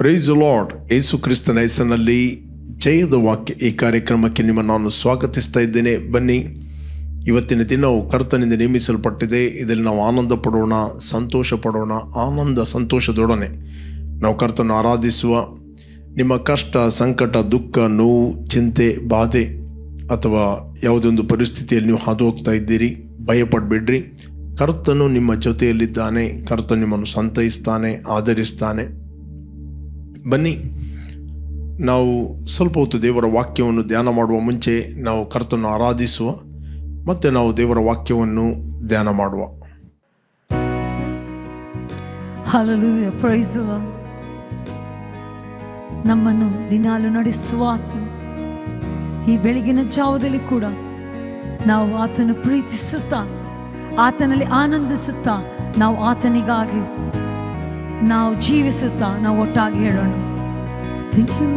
Price lord ಯೇಸು ಕ್ರಿಸ್ತನ ಹೆಸರಿನಲ್ಲಿ ಜಯದ ವಾಕ್ಯ ಈ ಕಾರ್ಯಕ್ರಮಕ್ಕೆ ನಿಮ್ಮನ್ನು ನಾನು ಸ್ವಾಗತಿಸ್ತಾ ಇದ್ದೇನೆ. ಬನ್ನಿ, ಇವತ್ತಿನ ದಿನವು ಕರ್ತನಿಂದ ನೇಮಿಸಲ್ಪಟ್ಟಿದೆ. ಇದರಲ್ಲಿ ನಾವು ಆನಂದ ಪಡೋಣ, ಸಂತೋಷ ಪಡೋಣ, ಆನಂದ ಸಂತೋಷದೊಡನೆ ನಾವು ಕರ್ತನ ಆರಾಧಿಸುವ ನಿಮ್ಮ ಕಷ್ಟ, ಸಂಕಟ, ದುಃಖ, ನೋವು, ಚಿಂತೆ, ಬಾಧೆ ಅಥವಾ ಯಾವುದೊಂದು ಪರಿಸ್ಥಿತಿಯಲ್ಲಿ ನೀವು ಹಾದು ಹೋಗ್ತಾ ಇದ್ದೀರಿ, ಭಯಪಡಬೇಡ್ರಿ. ಕರ್ತನು ನಿಮ್ಮ ಜೊತೆಯಲ್ಲಿದ್ದಾನೆ. ಕರ್ತನು ನಿಮ್ಮನ್ನು ಸಂತೈಸ್ತಾನೆ, ಆಧರಿಸ್ತಾನೆ. ಬನ್ನಿ ನಾವು ಸ್ವಲ್ಪ ಹೊತ್ತು ದೇವರ ವಾಕ್ಯವನ್ನು ಧ್ಯಾನ ಮಾಡುವ ಮುಂಚೆ ನಾವು ಕರ್ತನ್ನು ಆರಾಧಿಸುವ, ಮತ್ತು ನಾವು ದೇವರ ವಾಕ್ಯವನ್ನು ಧ್ಯಾನ ಮಾಡುವ. Praise. ನಮ್ಮನ್ನು ದಿನಾಲು ನಡೆಸುವ ಆತನು ಈ ಬೆಳಗಿನ ಜಾವದಲ್ಲಿ ಕೂಡ ನಾವು ಆತನು ಪ್ರೀತಿಸುತ್ತಾ, ಆತನಲ್ಲಿ ಆನಂದಿಸುತ್ತಾ, ನಾವು ಆತನಿಗಾಗಿ ನಾವು ಜೀವಿಸುತ್ತಾ ನಾವು ಒಟ್ಟಾಗಿ ಹೇಳೋಣ. ಥ್ಯಾಂಕ್ you,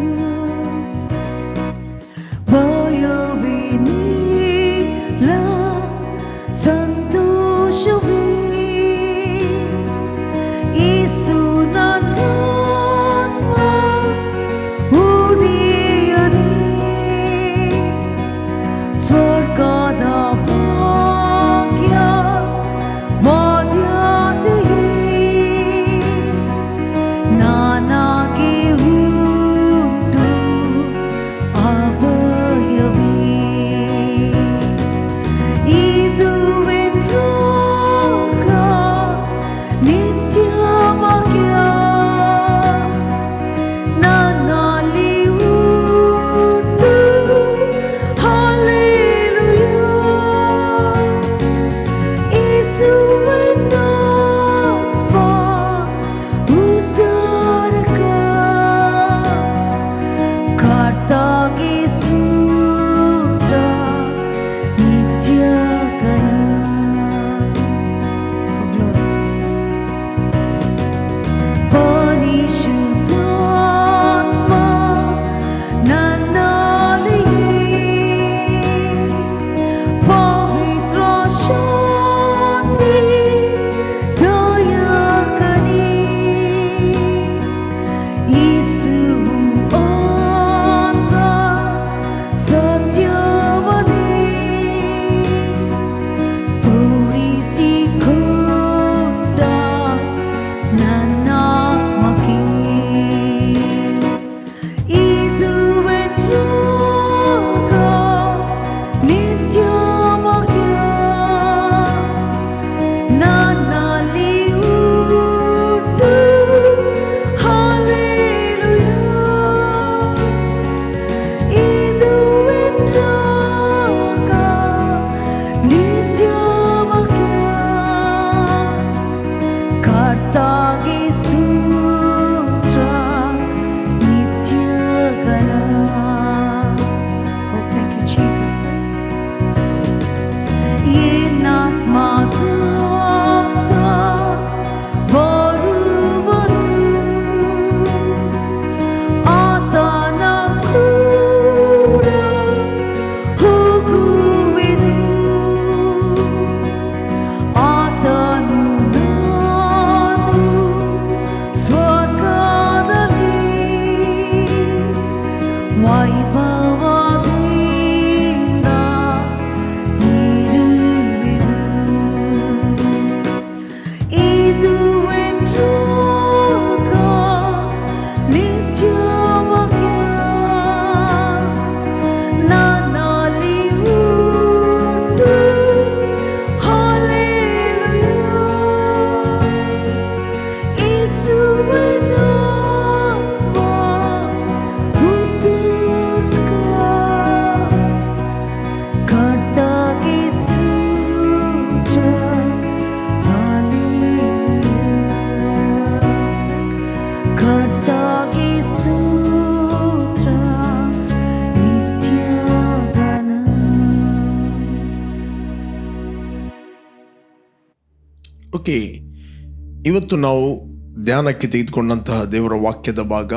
ಇವತ್ತು ನಾವು ಧ್ಯಾನಕ್ಕೆ ತೆಗೆದುಕೊಂಡಂತಹ ದೇವರ ವಾಕ್ಯದ ಭಾಗ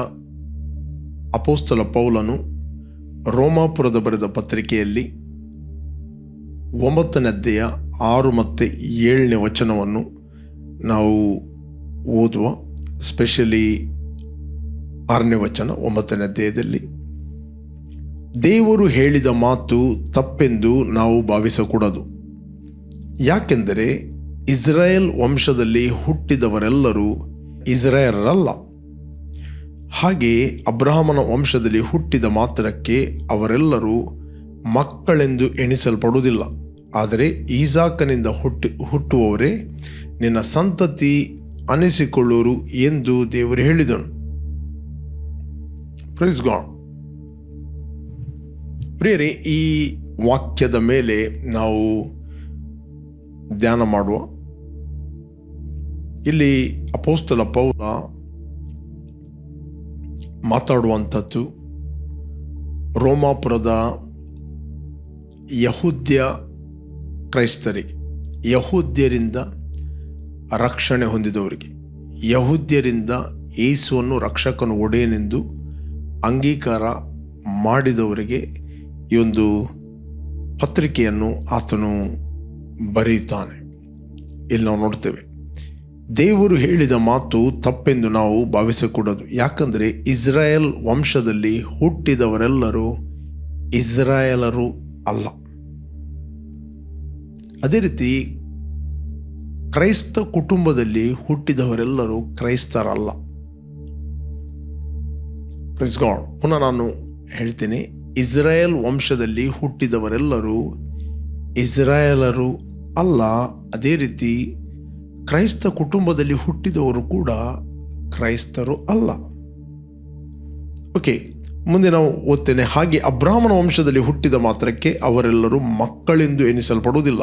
ಅಪೋಸ್ತಲ ಪೌಲನು ರೋಮಾಪುರದ ಬರೆದ ಪತ್ರಿಕೆಯಲ್ಲಿ ಒಂಬತ್ತನೇ ಅಧ್ಯಾಯ ಆರು ಮತ್ತು ಏಳನೇ ವಚನವನ್ನು ನಾವು ಓದುವ, ಸ್ಪೆಷಲಿ ಆರನೇ ವಚನ ಒಂಬತ್ತನೇ ಅಧ್ಯಾಯದಲ್ಲಿ, ದೇವರು ಹೇಳಿದ ಮಾತು ತಪ್ಪೆಂದು ನಾವು ಭಾವಿಸಕೂಡದು. ಯಾಕೆಂದರೆ ಇಸ್ರಾಯೇಲ್ ವಂಶದಲ್ಲಿ ಹುಟ್ಟಿದವರೆಲ್ಲರೂ ಇಸ್ರಾಯೇಲರಲ್ಲ. ಹಾಗೆಯೇ ಅಬ್ರಹಾಮನ ವಂಶದಲ್ಲಿ ಹುಟ್ಟಿದ ಮಾತ್ರಕ್ಕೆ ಅವರೆಲ್ಲರೂ ಮಕ್ಕಳೆಂದು ಎಣಿಸಲ್ಪಡುವುದಿಲ್ಲ. ಆದರೆ ಈಸಾಕನಿಂದ ಹುಟ್ಟಿ, ಹುಟ್ಟುವವರೇ, ನಿನ್ನ ಸಂತತಿ ಅನಿಸಿಕೊಳ್ಳುವರು ಎಂದು ದೇವರು ಹೇಳಿದನು. ಪ್ರೈಸ್ ಗಾಡ್ ಪ್ರಿಯರೇ, ಈ ವಾಕ್ಯದ ಮೇಲೆ ನಾವು ಧ್ಯಾನ ಮಾಡುವ ಇಲ್ಲಿ ಅಪೋಸ್ತಲ ಪೌಲ ಮಾತಾಡುವಂಥದ್ದು ರೋಮಾಪುರದ ಯಹೂದ್ಯ ಕ್ರೈಸ್ತರಿಗೆ ಯಹೂದ್ಯರಿಂದ ರಕ್ಷಣೆ ಹೊಂದಿದವರಿಗೆ. ಯಹೂದ್ಯರಿಂದ ಯೇಸುವನ್ನು ರಕ್ಷಕನು ಒಡೆಯನೆಂದು ಅಂಗೀಕಾರ ಮಾಡಿದವರಿಗೆ ಈ ಒಂದು ಪತ್ರಿಕೆಯನ್ನು ಆತನು ಬರೆಯುತ್ತಾನೆ. ಇಲ್ಲಿ ನಾವು ನೋಡ್ತೇವೆ. ದೇವರು ಹೇಳಿದ ಮಾತು ತಪ್ಪೆಂದು ನಾವು ಭಾವಿಸಕೂಡದು. ಯಾಕಂದರೆ ಇಸ್ರಾಯೇಲ್ ವಂಶದಲ್ಲಿ ಹುಟ್ಟಿದವರೆಲ್ಲರೂ ಇಸ್ರಾಯೇಲರು ಅಲ್ಲ. ಅದೇ ರೀತಿ ಕ್ರೈಸ್ತ ಕುಟುಂಬದಲ್ಲಿ ಹುಟ್ಟಿದವರೆಲ್ಲರೂ ಕ್ರೈಸ್ತರಲ್ಲ. ಪ್ರೆಸ್ ಗಾಡ್ ಪುನಃ ನಾನು ಹೇಳ್ತೀನಿ, ಇಸ್ರಾಯೇಲ್ ವಂಶದಲ್ಲಿ ಹುಟ್ಟಿದವರೆಲ್ಲರೂ ಇಸ್ರಾಯೇಲರು ಅಲ್ಲ. ಅದೇ ರೀತಿ ಕ್ರೈಸ್ತ ಕುಟುಂಬದಲ್ಲಿ ಹುಟ್ಟಿದವರು ಕೂಡ ಕ್ರೈಸ್ತರು ಅಲ್ಲ. ಓಕೆ ಮುಂದೆ ನಾವು ಓದ್ತೇನೆ, ಹಾಗೆ ಅಬ್ರಾಹ್ಮಣ ವಂಶದಲ್ಲಿ ಹುಟ್ಟಿದ ಮಾತ್ರಕ್ಕೆ ಅವರೆಲ್ಲರೂ ಮಕ್ಕಳೆಂದು ಎನಿಸಲ್ಪಡುವುದಿಲ್ಲ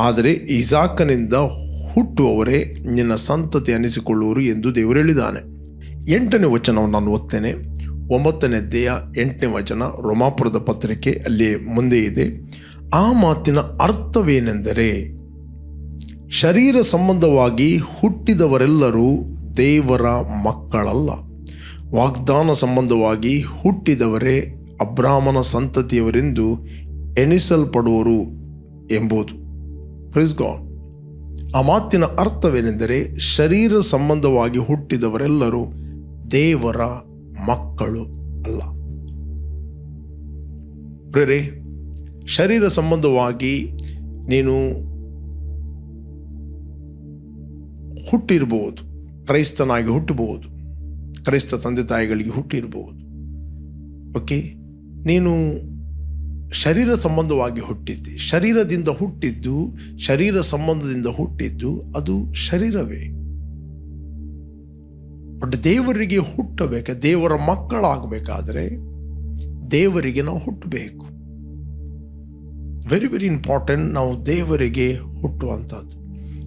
ಆದರೆ ಇಸಾಕನಿಂದ ಹುಟ್ಟುವವರೇ ನಿನ್ನ ಸಂತತಿ ಅನಿಸಿಕೊಳ್ಳುವರು ಎಂದು ದೇವರು ಹೇಳಿದ್ದಾನೆ. ಎಂಟನೇ ವಚನವನ್ನು ನಾನು ಓದ್ತೇನೆ. ಒಂಬತ್ತನೇ ದೇಹ ಎಂಟನೇ ವಚನ, ರೋಮಾಪುರದ ಪತ್ರಿಕೆ, ಅಲ್ಲಿ ಮುಂದೆ ಇದೆ. ಆ ಮಾತಿನ ಅರ್ಥವೇನೆಂದರೆ ಶರೀರ ಸಂಬಂಧವಾಗಿ ಹುಟ್ಟಿದವರೆಲ್ಲರೂ ದೇವರ ಮಕ್ಕಳಲ್ಲ. ವಾಗ್ದಾನ ಸಂಬಂಧವಾಗಿ ಹುಟ್ಟಿದವರೇ ಅಬ್ರಾಹ್ಮನ ಸಂತತಿಯವರೆಂದು ಎಣಿಸಲ್ಪಡುವರು ಎಂಬುದು. ಪ್ರಿಸ್ ಗಾಡ್ ಆ ಮಾತಿನ ಅರ್ಥವೇನೆಂದರೆ ಶರೀರ ಸಂಬಂಧವಾಗಿ ಹುಟ್ಟಿದವರೆಲ್ಲರೂ ದೇವರ ಮಕ್ಕಳು ಅಲ್ಲ. ಪ್ರೇರೆ, ಶರೀರ ಸಂಬಂಧವಾಗಿ ನೀನು ಹುಟ್ಟಿರಬಹುದು ಕ್ರೈಸ್ತನಾಗಿ ಹುಟ್ಟಬಹುದು, ಕ್ರೈಸ್ತ ತಂದೆ ತಾಯಿಗಳಿಗೆ ಹುಟ್ಟಿರ್ಬೋದು. ಓಕೆ ನೀನು ಶರೀರ ಸಂಬಂಧವಾಗಿ ಹುಟ್ಟಿದ್ದಿ. ಶರೀರದಿಂದ ಹುಟ್ಟಿದ್ದು, ಶರೀರ ಸಂಬಂಧದಿಂದ ಹುಟ್ಟಿದ್ದು ಅದು ಶರೀರವೇ. ಬಟ್ ದೇವರಿಗೆ ಹುಟ್ಟಬೇಕು, ದೇವರ ಮಕ್ಕಳಾಗಬೇಕಾದ್ರೆ ದೇವರಿಗೆ ನಾವು ಹುಟ್ಟಬೇಕು. ವೆರಿ ವೆರಿ ಇಂಪಾರ್ಟೆಂಟ್ ನಾವು ದೇವರಿಗೆ ಹುಟ್ಟುವಂಥದ್ದು.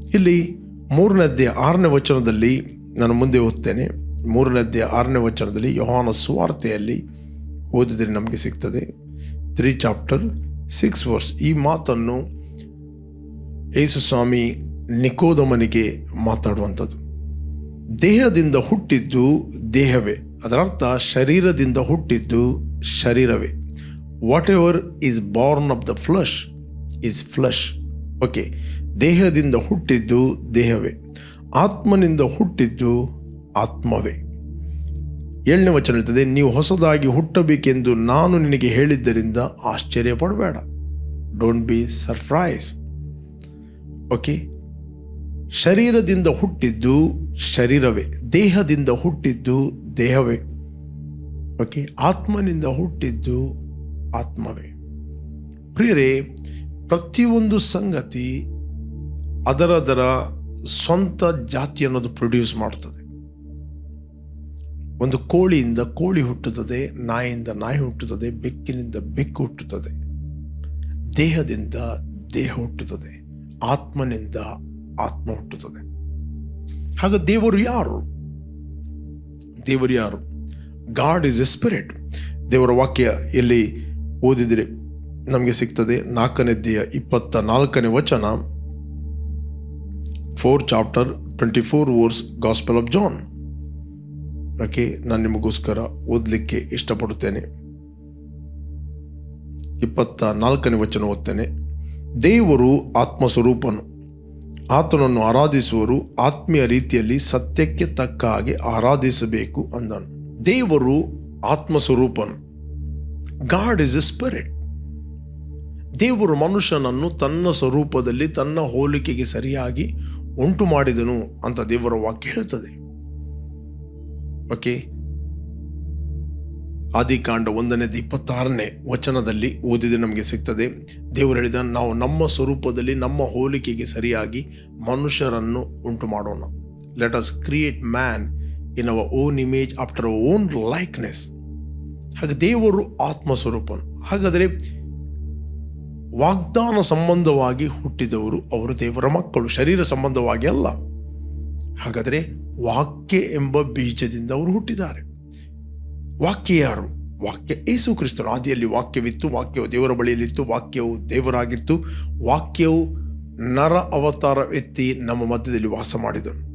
ಇಲ್ಲಿ ಮೂರನೇ ಅಧ್ಯಾಯ ಆರನೇ ವಚನದಲ್ಲಿ ನಾನು ಮುಂದೆ ಓದ್ತೇನೆ. ಮೂರನೇ ಅಧ್ಯಾಯ ಆರನೇ ವಚನದಲ್ಲಿ ಯೋಹಾನ ಸುವಾರ್ತೆಯಲ್ಲಿ ಓದಿದರೆ ನಮಗೆ ಸಿಗ್ತದೆ. ತ್ರೀ ಚಾಪ್ಟರ್ ಸಿಕ್ಸ್ ವರ್ಸ್ ಈ ಮಾತನ್ನು ಯೇಸು ಸ್ವಾಮಿ ನಿಕೋದಮನಿಗೆ ಮಾತಾಡುವಂಥದ್ದು. ದೇಹದಿಂದ ಹುಟ್ಟಿದ್ದು ದೇಹವೇ. ಅದರರ್ಥ ಶರೀರದಿಂದ ಹುಟ್ಟಿದ್ದು ಶರೀರವೇ. Whatever is born of the flesh is flesh okay ದೇಹದಿಂದ ಹುಟ್ಟಿದ್ದು ದೇಹವೇ, ಆತ್ಮನಿಂದ ಹುಟ್ಟಿದ್ದು ಆತ್ಮವೇ. ಏಳನೇ ವಚನ ಹೇಳ್ತದೆ, ನೀವು ಹೊಸದಾಗಿ ಹುಟ್ಟಬೇಕೆಂದು ನಾನು ನಿನಗೆ ಹೇಳಿದ್ದರಿಂದ ಆಶ್ಚರ್ಯ ಪಡಬೇಡ ಡೋಂಟ್ ಬಿ ಸರ್ಪ್ರೈಸ್ ಓಕೆ ಶರೀರದಿಂದ ಹುಟ್ಟಿದ್ದು ಶರೀರವೇ, ದೇಹದಿಂದ ಹುಟ್ಟಿದ್ದು ದೇಹವೇ. ಓಕೆ ಆತ್ಮನಿಂದ ಹುಟ್ಟಿದ್ದು ಆತ್ಮವೇ. ಪ್ರಿಯರೇ, ಪ್ರತಿಯೊಂದು ಸಂಗತಿ ಅದರದರ ಸ್ವಂತ ಜಾತಿ ಅನ್ನೋದು ಪ್ರೊಡ್ಯೂಸ್ ಮಾಡ್ತದೆ. ಒಂದು ಕೋಳಿಯಿಂದ ಕೋಳಿ ಹುಟ್ಟುತ್ತದೆ, ನಾಯಿಯಿಂದ ನಾಯಿ ಹುಟ್ಟುತ್ತದೆ, ಬೆಕ್ಕಿನಿಂದ ಬೆಕ್ಕು ಹುಟ್ಟುತ್ತದೆ. ದೇಹದಿಂದ ದೇಹ ಹುಟ್ಟುತ್ತದೆ, ಆತ್ಮನಿಂದ ಆತ್ಮ ಹುಟ್ಟುತ್ತದೆ. ಹಾಗೆ ದೇವರು ಯಾರು? ದೇವರು ಯಾರು? ಗಾಡ್ ಇಸ್ ಎ ಸ್ಪಿರಿಟ್ ದೇವರ ವಾಕ್ಯ ಎಲ್ಲಿ ಓದಿದರೆ ನಮಗೆ ಸಿಗ್ತದೆ. ನಾಲ್ಕನೇದ್ದೆಯ ಇಪ್ಪತ್ತ ನಾಲ್ಕನೇ ವಚನ. Four chapter twenty four verse gospel of John okay ನಾನು ನಿಮಗೋಸ್ಕರ ಓದಲಿಕ್ಕೆ ಇಷ್ಟಪಡುತ್ತೇನೆ. ಇಪ್ಪತ್ತ ನಾಲ್ಕನೇ ವಚನ ಓದ್ತೇನೆ. ದೇವರು ಆತ್ಮಸ್ವರೂಪನು. ಆತನನ್ನು ಆರಾಧಿಸುವರು ಆತ್ಮೀಯ ರೀತಿಯಲ್ಲಿ ಸತ್ಯಕ್ಕೆ ತಕ್ಕ ಹಾಗೆ ಆರಾಧಿಸಬೇಕು ಅಂದನು. ದೇವರು ಆತ್ಮಸ್ವರೂಪನು. ಗಾಡ್ ಇಸ್ ಎ ಸ್ಪಿರಿಟ್ ದೇವರು ಮನುಷ್ಯನನ್ನು ತನ್ನ ಸ್ವರೂಪದಲ್ಲಿ ತನ್ನ ಹೋಲಿಕೆಗೆ ಸರಿಯಾಗಿ ಉಂಟು ಮಾಡಿದನು ಅಂತ ದೇವರ ವಾಕ್ಯ ಹೇಳ್ತದೆ. ಓಕೆ ಆದಿಕಾಂಡ ಒಂದನೇದು ಇಪ್ಪತ್ತಾರನೇ ವಚನದಲ್ಲಿ ಓದಿದ್ರೆ ನಮಗೆ ಸಿಗ್ತದೆ, ದೇವರು ಹೇಳಿದ, ನಾವು ನಮ್ಮ ಸ್ವರೂಪದಲ್ಲಿ, ನಮ್ಮ ಹೋಲಿಕೆಗೆ ಸರಿಯಾಗಿ ಮನುಷ್ಯರನ್ನು ಉಂಟು ಮಾಡೋಣ. Let us create man in our own image after own likeness ಹಾಗೆ ದೇವರು ಆತ್ಮ ಸ್ವರೂಪನು. ಹಾಗಾದರೆ ವಾಗ್ದಾನ ಸಂಬಂಧವಾಗಿ ಹುಟ್ಟಿದವರು ಅವರು ದೇವರ ಮಕ್ಕಳು, ಶರೀರ ಸಂಬಂಧವಾಗಿ ಅಲ್ಲ. ಹಾಗಾದರೆ ವಾಕ್ಯ ಎಂಬ ಬೀಜದಿಂದ ಅವರು ಹುಟ್ಟಿದ್ದಾರೆ. ವಾಕ್ಯ ಯಾರು? ವಾಕ್ಯ ಏಸು ಕ್ರಿಸ್ತನು. ಆದಿಯಲ್ಲಿ ವಾಕ್ಯವಿತ್ತು, ವಾಕ್ಯವು ದೇವರ ಬಳಿಯಲ್ಲಿತ್ತು, ವಾಕ್ಯವು ದೇವರಾಗಿತ್ತು, ವಾಕ್ಯವು ನರ ಅವತಾರ ಎತ್ತಿ ನಮ್ಮ ಮಧ್ಯದಲ್ಲಿ ವಾಸ ಮಾಡಿದನು.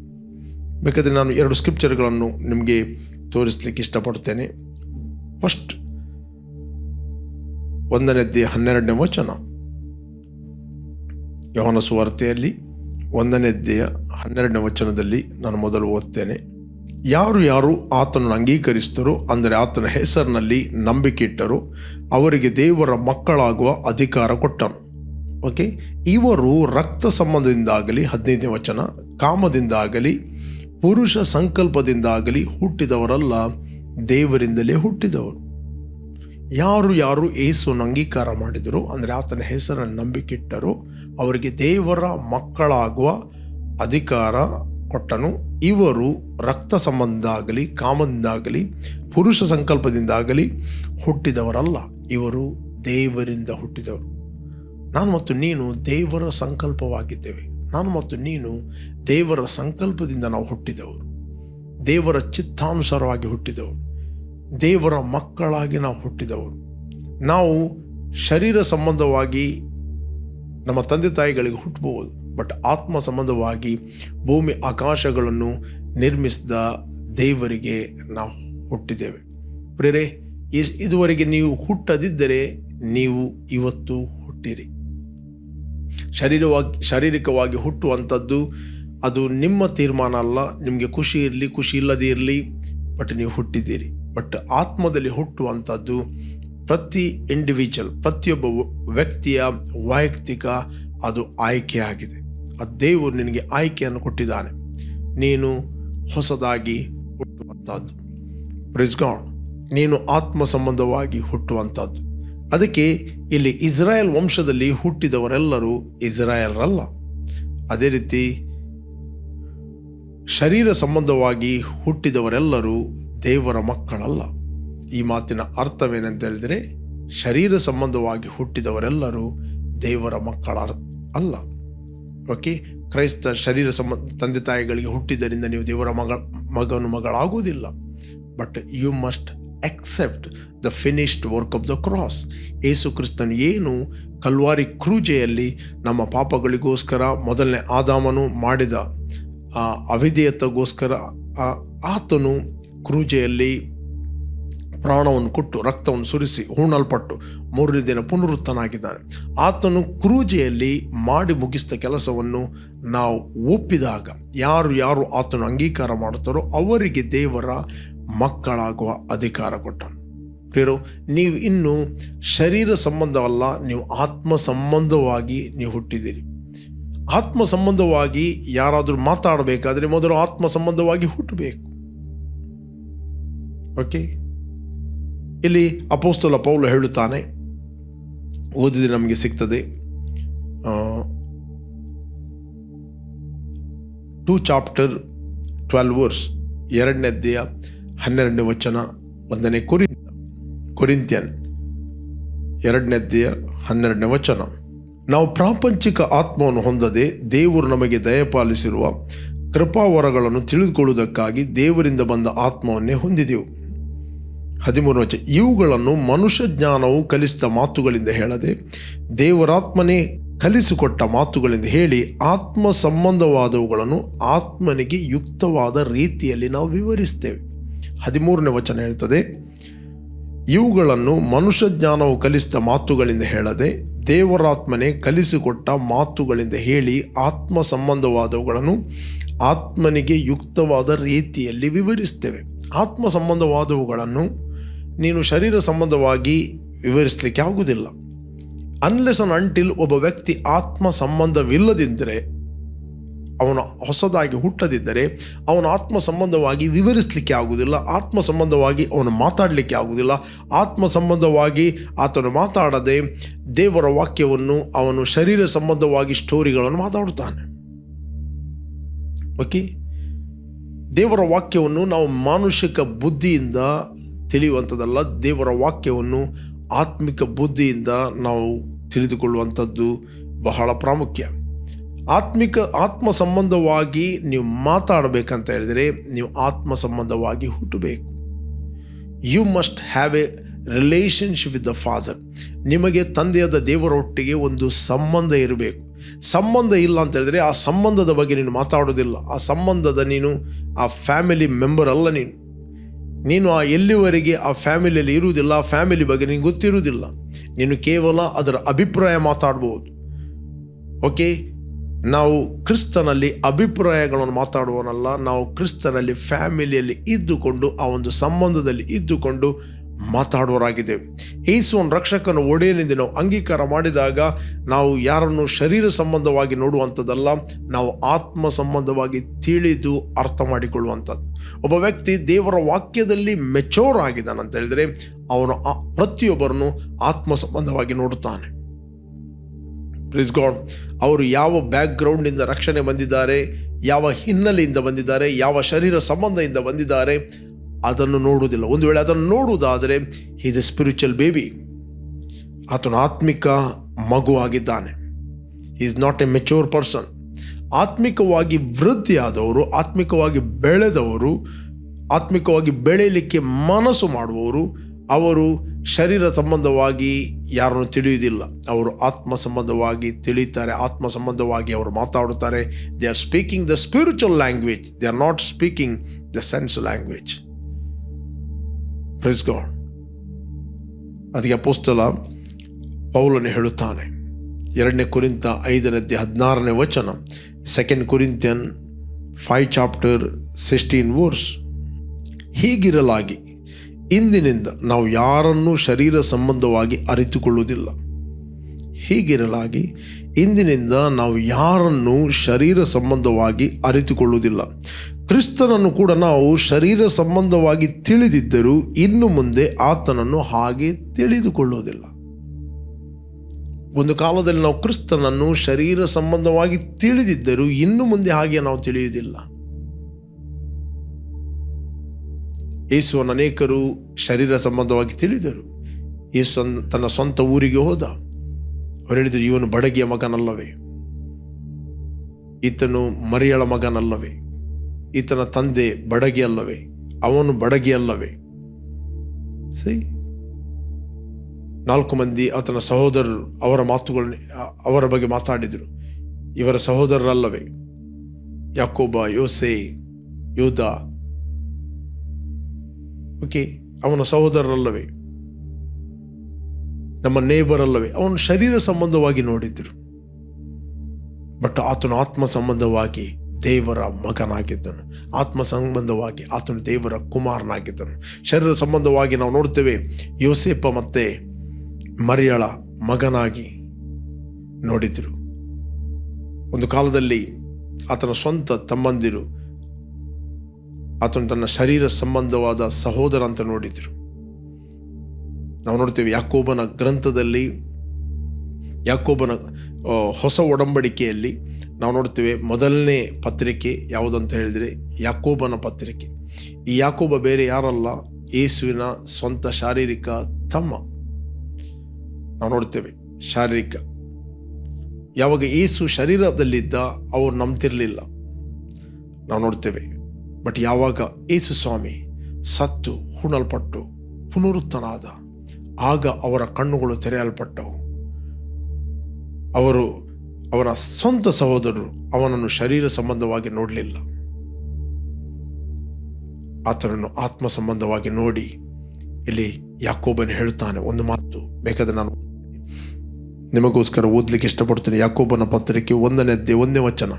ಬೇಕಾದರೆ ನಾನು ಎರಡು ಸ್ಕ್ರಿಪ್ಚರ್ಗಳನ್ನು ನಿಮಗೆ ತೋರಿಸಲಿಕ್ಕೆ ಇಷ್ಟಪಡ್ತೇನೆ. ಫಸ್ಟ್ ಒಂದನೇದ್ದೇ ಹನ್ನೆರಡನೇ ವಚನ. ಯೋಹನ ಸುವಾರ್ತೆಯಲ್ಲಿ ಒಂದನೇದ್ದೆಯ ಹನ್ನೆರಡನೇ ವಚನದಲ್ಲಿ ನಾನು ಮೊದಲು ಓದ್ತೇನೆ. ಯಾರು ಯಾರು ಆತನನ್ನು ಅಂಗೀಕರಿಸಿದರೋ, ಅಂದರೆ ಆತನ ಹೆಸರಿನಲ್ಲಿ ನಂಬಿಕೆ ಇಟ್ಟರು, ಅವರಿಗೆ ದೇವರ ಮಕ್ಕಳಾಗುವ ಅಧಿಕಾರ ಕೊಟ್ಟನು. ಓಕೆ ಇವರು ರಕ್ತ ಸಂಬಂಧದಿಂದಾಗಲಿ, ಹದಿನೈದನೇ ವಚನ, ಕಾಮದಿಂದಾಗಲಿ, ಪುರುಷ ಸಂಕಲ್ಪದಿಂದಾಗಲಿ ಹುಟ್ಟಿದವರಲ್ಲ, ದೇವರಿಂದಲೇ ಹುಟ್ಟಿದವರು. ಯಾರು ಯಾರು ಏಸುವನ್ನು ಅಂಗೀಕಾರ ಮಾಡಿದರು, ಅಂದರೆ ಆತನ ಹೆಸರನ್ನು ನಂಬಿಕಿಟ್ಟರು ಅವರಿಗೆ ದೇವರ ಮಕ್ಕಳಾಗುವ ಅಧಿಕಾರ ಕೊಟ್ಟನು. ಇವರು ರಕ್ತ ಸಂಬಂಧ ಆಗಲಿ ಕಾಮದಿಂದಾಗಲಿ, ಪುರುಷ ಸಂಕಲ್ಪದಿಂದಾಗಲಿ ಹುಟ್ಟಿದವರಲ್ಲ, ಇವರು ದೇವರಿಂದ ಹುಟ್ಟಿದವರು. ನಾನು ಮತ್ತು ನೀನು ದೇವರ ಸಂಕಲ್ಪವಾಗಿದ್ದೇವೆ. ನಾನು ಮತ್ತು ನೀನು ದೇವರ ಸಂಕಲ್ಪದಿಂದ ನಾವು ಹುಟ್ಟಿದವರು. ದೇವರ ಚಿತ್ತಾನುಸಾರವಾಗಿ ಹುಟ್ಟಿದವರು. ದೇವರ ಮಕ್ಕಳಾಗಿ ನಾವು ಹುಟ್ಟಿದವರು. ನಾವು ಶರೀರ ಸಂಬಂಧವಾಗಿ ನಮ್ಮ ತಂದೆ ತಾಯಿಗಳಿಗೆ ಹುಟ್ಟಬಹುದು ಬಟ್ ಆತ್ಮ ಸಂಬಂಧವಾಗಿ ಭೂಮಿ ಆಕಾಶಗಳನ್ನು ನಿರ್ಮಿಸಿದ ದೇವರಿಗೆ ನಾವು ಹುಟ್ಟಿದ್ದೇವೆ. ಪ್ರೇರೆ ಇದುವರೆಗೆ ನೀವು ಹುಟ್ಟದಿದ್ದರೆ ನೀವು ಇವತ್ತು ಹುಟ್ಟಿರಿ. ಶರೀರವಾಗಿ, ಶಾರೀರಿಕವಾಗಿ ಹುಟ್ಟುವಂಥದ್ದು ಅದು ನಿಮ್ಮ ತೀರ್ಮಾನ ಅಲ್ಲ, ನಿಮಗೆ ಖುಷಿ ಇರಲಿ, ಖುಷಿ ಇಲ್ಲದೇ ಇರಲಿ ಬಟ್ ನೀವು ಹುಟ್ಟಿದ್ದೀರಿ. ಬಟ್ ಆತ್ಮದಲ್ಲಿ ಹುಟ್ಟುವಂಥದ್ದು ಪ್ರತಿ ಇಂಡಿವಿಜುವಲ್ ಪ್ರತಿಯೊಬ್ಬ ವ್ಯಕ್ತಿಯ ವೈಯಕ್ತಿಕ ಅದು ಆಯ್ಕೆಯಾಗಿದೆ ಆ ದೇವರು ನಿನಗೆ ಆಯ್ಕೆಯನ್ನು ಕೊಟ್ಟಿದ್ದಾನೆ. ನೀನು ಹೊಸದಾಗಿ ಹುಟ್ಟುವಂಥದ್ದು. ಪ್ರಿಸ್ಗಾನ್ ನೀನು ಆತ್ಮ ಸಂಬಂಧವಾಗಿ ಹುಟ್ಟುವಂಥದ್ದು. ಅದಕ್ಕೆ ಇಲ್ಲಿ ಇಸ್ರಾಯೇಲ್ ವಂಶದಲ್ಲಿ ಹುಟ್ಟಿದವರೆಲ್ಲರೂ ಇಸ್ರಾಯೇಲ್ರಲ್ಲ. ಅದೇ ರೀತಿ ಶರೀರ ಸಂಬಂಧವಾಗಿ ಹುಟ್ಟಿದವರೆಲ್ಲರೂ ದೇವರ ಮಕ್ಕಳಲ್ಲ. ಈ ಮಾತಿನ ಅರ್ಥವೇನೆಂತ ಹೇಳಿದರೆ ಶರೀರ ಸಂಬಂಧವಾಗಿ ಹುಟ್ಟಿದವರೆಲ್ಲರೂ ದೇವರ ಮಕ್ಕಳ ಅಲ್ಲ. ಓಕೆ? ಕ್ರೈಸ್ತ ಶರೀರ ಸಂಬಂಧ ತಂದೆ ತಾಯಿಗಳಿಗೆ ಹುಟ್ಟಿದ್ದರಿಂದ ನೀವು ದೇವರ ಮಗ, ಮಗನು ಮಗಳಾಗುವುದಿಲ್ಲ. But you must accept the finished work of the cross Yesu ಕ್ರಿಸ್ತನು ಏನು ಕಲ್ವಾರಿ ಕ್ರೂಜೆಯಲ್ಲಿ ನಮ್ಮ ಪಾಪಗಳಿಗೋಸ್ಕರ ಮೊದಲನೇ ಆದಾಮನು ಮಾಡಿದ ಆ ಅವಿಧೇಯತೆಗೋಸ್ಕರ ಆತನು ಕ್ರೂಜೆಯಲ್ಲಿ ಪ್ರಾಣವನ್ನು ಕೊಟ್ಟು ರಕ್ತವನ್ನು ಸುರಿಸಿ ಹೂಣಲ್ಪಟ್ಟು ಮೂರನೇ ದಿನ ಪುನರುತ್ತನಾಗಿದ್ದಾನೆ ಆತನು ಕ್ರೂಜೆಯಲ್ಲಿ ಮಾಡಿ ಮುಗಿಸಿದ ಕೆಲಸವನ್ನು ನಾವು ಒಪ್ಪಿದಾಗ ಯಾರು ಯಾರು ಆತನು ಅಂಗೀಕಾರ ಮಾಡುತ್ತಾರೋ ಅವರಿಗೆ ದೇವರ ಮಕ್ಕಳಾಗುವ ಅಧಿಕಾರ ಕೊಟ್ಟನು. ಪ್ರಿಯರು, ನೀವು ಇನ್ನು ಶರೀರ ಸಂಬಂಧವಲ್ಲ, ನೀವು ಆತ್ಮ ಸಂಬಂಧವಾಗಿ ನೀವು ಹುಟ್ಟಿದ್ದೀರಿ. ಆತ್ಮ ಸಂಬಂಧವಾಗಿ ಯಾರಾದರೂ ಮಾತಾಡಬೇಕಾದ್ರೆ ಮೊದಲು ಆತ್ಮ ಸಂಬಂಧವಾಗಿ ಹುಟ್ಟಬೇಕು. ಓಕೆ ಇಲ್ಲಿ ಅಪೋಸ್ತಲ ಪೌಲು ಹೇಳುತ್ತಾನೆ, ಓದಿದ್ರೆ ನಮಗೆ ಸಿಗ್ತದೆ. ಟೂ ಚಾಪ್ಟರ್ ಟ್ವೆಲ್ವ್ ವರ್ಸ್ ಎರಡನೇ ಅಧ್ಯಾಯ, ಹನ್ನೆರಡನೇ ವಚನ, ಒಂದನೇ ಕೊರಿ, ಕೊರಿಂತ್ಯನ್, ಎರಡನೇ ಅಧ್ಯಾಯ, ಹನ್ನೆರಡನೇ ವಚನ. ನಾವು ಪ್ರಾಪಂಚಿಕ ಆತ್ಮವನ್ನು ಹೊಂದದೆ ದೇವರು ನಮಗೆ ದಯಪಾಲಿಸಿರುವ ಕೃಪಾವರಗಳನ್ನು ತಿಳಿದುಕೊಳ್ಳುವುದಕ್ಕಾಗಿ ದೇವರಿಂದ ಬಂದ ಆತ್ಮವನ್ನೇ ಹೊಂದಿದೆವು. ಹದಿಮೂರು ವಚನ. ಇವುಗಳನ್ನು ಮನುಷ್ಯ ಜ್ಞಾನವು ಕಲಿಸಿದ ಮಾತುಗಳಿಂದ ಹೇಳದೆ ದೇವರಾತ್ಮನೇ ಕಲಿಸಿಕೊಟ್ಟ ಮಾತುಗಳಿಂದ ಹೇಳಿ ಆತ್ಮ ಸಂಬಂಧವಾದವುಗಳನ್ನು ಆತ್ಮನಿಗೆ ಯುಕ್ತವಾದ ರೀತಿಯಲ್ಲಿ ನಾವು ವಿವರಿಸ್ತೇವೆ. ಹದಿಮೂರನೇ ವಚನ ಹೇಳ್ತದೆ, ಇವುಗಳನ್ನು ಮನುಷ್ಯ ಜ್ಞಾನವು ಕಲಿಸಿದ ಮಾತುಗಳಿಂದ ಹೇಳದೆ ದೇವರಾತ್ಮನೆ ಕಲಿಸಿಕೊಟ್ಟ ಮಾತುಗಳಿಂದ ಹೇಳಿ ಆತ್ಮ ಸಂಬಂಧವಾದವುಗಳನ್ನು ಆತ್ಮನಿಗೆ ಯುಕ್ತವಾದ ರೀತಿಯಲ್ಲಿ ವಿವರಿಸ್ತೇವೆ. ಆತ್ಮ ಸಂಬಂಧವಾದವುಗಳನ್ನು ನೀನು ಶರೀರ ಸಂಬಂಧವಾಗಿ ವಿವರಿಸಲಿಕ್ಕೆ ಆಗುವುದಿಲ್ಲ. ಅನ್ಲೆಸ್ ಅನ್ ಅಂಟಿಲ್ ಒಬ್ಬ ವ್ಯಕ್ತಿ ಆತ್ಮ ಸಂಬಂಧವಿಲ್ಲದಿದ್ದರೆ ಅವನು ಹೊಸದಾಗಿ ಹುಟ್ಟದಿದ್ದರೆ ಅವನ ಆತ್ಮ ಸಂಬಂಧವಾಗಿ ವಿವರಿಸಲಿಕ್ಕೆ ಆಗುವುದಿಲ್ಲ ಆತ್ಮ ಸಂಬಂಧವಾಗಿ ಅವನು ಮಾತಾಡಲಿಕ್ಕೆ ಆಗುವುದಿಲ್ಲ. ಆತ್ಮ ಸಂಬಂಧವಾಗಿ ಆತನು ಮಾತಾಡದೆ ದೇವರ ವಾಕ್ಯವನ್ನು ಅವನು ಶರೀರ ಸಂಬಂಧವಾಗಿ ಸ್ಟೋರಿಗಳನ್ನು ಮಾತಾಡುತ್ತಾನೆ. ಓಕೆ ದೇವರ ವಾಕ್ಯವನ್ನು ನಾವು ಮಾನುಷಿಕ ಬುದ್ಧಿಯಿಂದ ತಿಳಿಯುವಂಥದ್ದಲ್ಲ, ದೇವರ ವಾಕ್ಯವನ್ನು ಆತ್ಮಿಕ ಬುದ್ಧಿಯಿಂದ ನಾವು ತಿಳಿದುಕೊಳ್ಳುವಂಥದ್ದು ಬಹಳ ಪ್ರಾಮುಖ್ಯ. ಆತ್ಮಿಕ ಆತ್ಮ ಸಂಬಂಧವಾಗಿ ನೀವು ಮಾತಾಡಬೇಕಂತ ಹೇಳಿದರೆ ನೀವು ಆತ್ಮ ಸಂಬಂಧವಾಗಿ ಹುಟ್ಟಬೇಕು. You must have a relationship with the father ನಿಮಗೆ ತಂದೆಯಾದ ದೇವರೊಟ್ಟಿಗೆ ಒಂದು ಸಂಬಂಧ ಇರಬೇಕು. ಸಂಬಂಧ ಇಲ್ಲ ಅಂತ ಹೇಳಿದರೆ ಆ ಸಂಬಂಧದ ಬಗ್ಗೆ ನೀನು ಮಾತಾಡೋದಿಲ್ಲ. ಆ ಸಂಬಂಧದ ನೀನು ಆ ಫ್ಯಾಮಿಲಿ ಮೆಂಬರ್ ಅಲ್ಲ ನೀನು. ನೀನು ಆ ಎಲ್ಲಿವರೆಗೆ ಆ ಫ್ಯಾಮಿಲಿಯಲ್ಲಿ ಇರುವುದಿಲ್ಲ, ಆ ಫ್ಯಾಮಿಲಿ ಬಗ್ಗೆ ನಿನಗೆ ಗೊತ್ತಿರುವುದಿಲ್ಲ. ನೀನು ಕೇವಲ ಅದರ ಅಭಿಪ್ರಾಯ ಮಾತಾಡ್ಬೋದು. ಓಕೆ ನಾವು ಕ್ರಿಸ್ತನಲ್ಲಿ ಅಭಿಪ್ರಾಯಗಳನ್ನು ಮಾತಾಡುವನಲ್ಲ, ನಾವು ಕ್ರಿಸ್ತನಲ್ಲಿ ಫ್ಯಾಮಿಲಿಯಲ್ಲಿ ಇದ್ದುಕೊಂಡು, ಆ ಒಂದು ಸಂಬಂಧದಲ್ಲಿ ಇದ್ದುಕೊಂಡು ಮಾತಾಡುವರಾಗಿದೆ ಯೇಸುವನ್ ರಕ್ಷಕನ ಒಡೆಯಲಿಂದ ನಾವು ಅಂಗೀಕಾರ ಮಾಡಿದಾಗ ನಾವು ಯಾರನ್ನು ಶರೀರ ಸಂಬಂಧವಾಗಿ ನೋಡುವಂಥದ್ದಲ್ಲ, ನಾವು ಆತ್ಮ ಸಂಬಂಧವಾಗಿ ತಿಳಿದು ಅರ್ಥ ಮಾಡಿಕೊಳ್ಳುವಂಥದ್ದು. ಒಬ್ಬ ವ್ಯಕ್ತಿ ದೇವರ ವಾಕ್ಯದಲ್ಲಿ ಮೆಚೋರ್ ಆಗಿದ್ದಾನಂತ ಹೇಳಿದರೆ, ಅವನು ಪ್ರತಿಯೊಬ್ಬರನ್ನು ಆತ್ಮ ಸಂಬಂಧವಾಗಿ ನೋಡುತ್ತಾನೆ. ಪ್ಲೀಸ್ ಗಾಡ್ ಅವರು ಯಾವ ಬ್ಯಾಕ್ಗ್ರೌಂಡಿಂದ ರಕ್ಷಣೆ ಬಂದಿದ್ದಾರೆ, ಯಾವ ಹಿನ್ನೆಲೆಯಿಂದ ಬಂದಿದ್ದಾರೆ, ಯಾವ ಶರೀರ ಸಂಬಂಧದಿಂದ ಬಂದಿದ್ದಾರೆ, ಅದನ್ನು ನೋಡುವುದಿಲ್ಲ. ಒಂದು ವೇಳೆ ಅದನ್ನು ನೋಡುವುದಾದರೆ ಈಸ್ ಎ ಸ್ಪಿರಿಚುವಲ್ ಬೇಬಿ ಆತನು ಆತ್ಮಿಕ ಮಗು ಆಗಿದ್ದಾನೆ. Is not a mature person ಆತ್ಮಿಕವಾಗಿ ವೃದ್ಧಿಯಾದವರು, ಆತ್ಮಿಕವಾಗಿ ಬೆಳೆದವರು, ಆತ್ಮಿಕವಾಗಿ ಬೆಳೆಯಲಿಕ್ಕೆ ಮನಸ್ಸು ಮಾಡುವವರು, ಅವರು ಶರೀರ ಸಂಬಂಧವಾಗಿ ಯಾರನ್ನು ತಿಳಿಯುವುದಿಲ್ಲ. ಅವರು ಆತ್ಮ ಸಂಬಂಧವಾಗಿ ತಿಳಿತಾರೆ ಆತ್ಮ ಸಂಬಂಧವಾಗಿ ಅವರು ಮಾತಾಡುತ್ತಾರೆ. They are speaking the spiritual language they are not speaking the sense language praise God ಅದಕ್ಕೆ ಪುಸ್ತಲ ಪೌಲನು ಹೇಳುತ್ತಾನೆ, ಎರಡನೇ ಕುರಿತ ಐದನೇ ಹದಿನಾರನೇ ವಚನ second Corinthian five chapter sixteen verse ಹೀಗಿರಲಾಗಿ ಇಂದಿನಿಂದ ನಾವು ಯಾರನ್ನೂ ಶರೀರ ಸಂಬಂಧವಾಗಿ ಅರಿತುಕೊಳ್ಳುವುದಿಲ್ಲ. ಹೀಗಿರಲಾಗಿ ಇಂದಿನಿಂದ ನಾವು ಯಾರನ್ನು ಶರೀರ ಸಂಬಂಧವಾಗಿ ಅರಿತುಕೊಳ್ಳುವುದಿಲ್ಲ. ಕ್ರಿಸ್ತನನ್ನು ಕೂಡ ನಾವು ಶರೀರ ಸಂಬಂಧವಾಗಿ ತಿಳಿದಿದ್ದರೂ ಇನ್ನು ಮುಂದೆ ಆತನನ್ನು ಹಾಗೆ ತಿಳಿದುಕೊಳ್ಳುವುದಿಲ್ಲ. ಒಂದು ಕಾಲದಲ್ಲಿ ನಾವು ಕ್ರಿಸ್ತನನ್ನು ಶರೀರ ಸಂಬಂಧವಾಗಿ ತಿಳಿದಿದ್ದರೂ ಇನ್ನು ಮುಂದೆ ಹಾಗೆ ನಾವು ತಿಳಿಯುವುದಿಲ್ಲ. ಯೇಸುವನ್ನು ಅನೇಕರು ಶರೀರ ಸಂಬಂಧವಾಗಿ ತಿಳಿದರು. ಯೇಸು ತನ್ನ- ಸ್ವಂತ ಊರಿಗೆ ಹೋದ. ಅವರು ಹೇಳಿದರು, ಇವನು ಬಡಗಿಯ ಮಗನಲ್ಲವೇ. ಈತನು ಮರಿಯಳ ಮಗನಲ್ಲವೇ. ಈತನ ತಂದೆ ಬಡಗಿ ಅಲ್ಲವೇ. ಅವನು ಬಡಗಿ ಅಲ್ಲವೇ. ಸರಿ ನಾಲ್ಕು ಮಂದಿ ಆತನ ಸಹೋದರರು ಅವರ ಮಾತುಗಳನ್ನ, ಅವರ ಬಗ್ಗೆ ಮಾತಾಡಿದರು. ಇವರ ಸಹೋದರರಲ್ಲವೇ. ಯಾಕೋಬ, ಯೋಸೆ ಯೋಧ ಓಕೆ, ಅವನ ಸಹೋದರರಲ್ಲವೇ? ನಮ್ಮ ನೇಬರ್ ಅಲ್ಲವೇ ಅವನು ಶರೀರ ಸಂಬಂಧವಾಗಿ ನೋಡಿದ್ದರು ಬಟ್ ಆತನು ಆತ್ಮ ಸಂಬಂಧವಾಗಿ ದೇವರ ಮಗನಾಗಿದ್ದನು. ಆತ್ಮ ಸಂಬಂಧವಾಗಿ ಆತನು ದೇವರ ಕುಮಾರನಾಗಿದ್ದನು. ಶರೀರ ಸಂಬಂಧವಾಗಿ ನಾವು ನೋಡ್ತೇವೆ ಯೋಸೇಪ ಮತ್ತೆ ಮರಿಯಳ ಮಗನಾಗಿ ನೋಡಿದರು. ಒಂದು ಕಾಲದಲ್ಲಿ ಆತನ ಸ್ವಂತ ತಮ್ಮಂದಿರು ಆತನು ತನ್ನ ಶರೀರ ಸಂಬಂಧವಾದ ಸಹೋದರ ಅಂತ ನೋಡಿದರು. ನಾವು ನೋಡ್ತೇವೆ ಯಾಕೋಬನ ಗ್ರಂಥದಲ್ಲಿ, ಯಾಕೋಬನ ಹೊಸ ಒಡಂಬಡಿಕೆಯಲ್ಲಿ ನಾವು ನೋಡ್ತೇವೆ ಮೊದಲನೇ ಪತ್ರಿಕೆ ಯಾವುದಂತ ಹೇಳಿದರೆ ಯಾಕೋಬನ ಪತ್ರಿಕೆ. ಈ ಯಾಕೋಬ ಬೇರೆ ಯಾರಲ್ಲ, ಯೇಸುವಿನ ಸ್ವಂತ ಶಾರೀರಿಕ ತಮ್ಮ. ನಾವು ನೋಡ್ತೇವೆ ಶಾರೀರಿಕ. ಯಾವಾಗ ಯೇಸು ಶರೀರದಲ್ಲಿದ್ದ, ಅವರು ನಂಬ್ತಿರಲಿಲ್ಲ. ನಾವು ನೋಡ್ತೇವೆ ಬಟ್ ಯಾವಾಗ ಏಸು ಸ್ವಾಮಿ ಸತ್ತು ಹೂಣಲ್ಪಟ್ಟು ಪುನರುತ್ತನಾದ ಆಗ ಅವರ ಕಣ್ಣುಗಳು ತೆರೆಯಲ್ಪಟ್ಟವು. ಅವರು ಅವನ ಸ್ವಂತ ಸಹೋದರರು ಅವನನ್ನು ಶರೀರ ಸಂಬಂಧವಾಗಿ ನೋಡಲಿಲ್ಲ. ಆತನನ್ನು ಆತ್ಮ ಸಂಬಂಧವಾಗಿ ನೋಡಿ, ಇಲ್ಲಿ ಯಾಕೋಬನು ಹೇಳುತ್ತಾನೆ ಒಂದು ಮಾತು ಬೇಕಾದ್ರೆ ನಾನು ನಿಮಗೋಸ್ಕರ ಓದಲಿಕ್ಕೆ ಇಷ್ಟಪಡ್ತೇನೆ. ಯಾಕೋಬನ ಪತ್ರಿಕೆ ಒಂದನೇ ಒಂದೇ ವಚನ.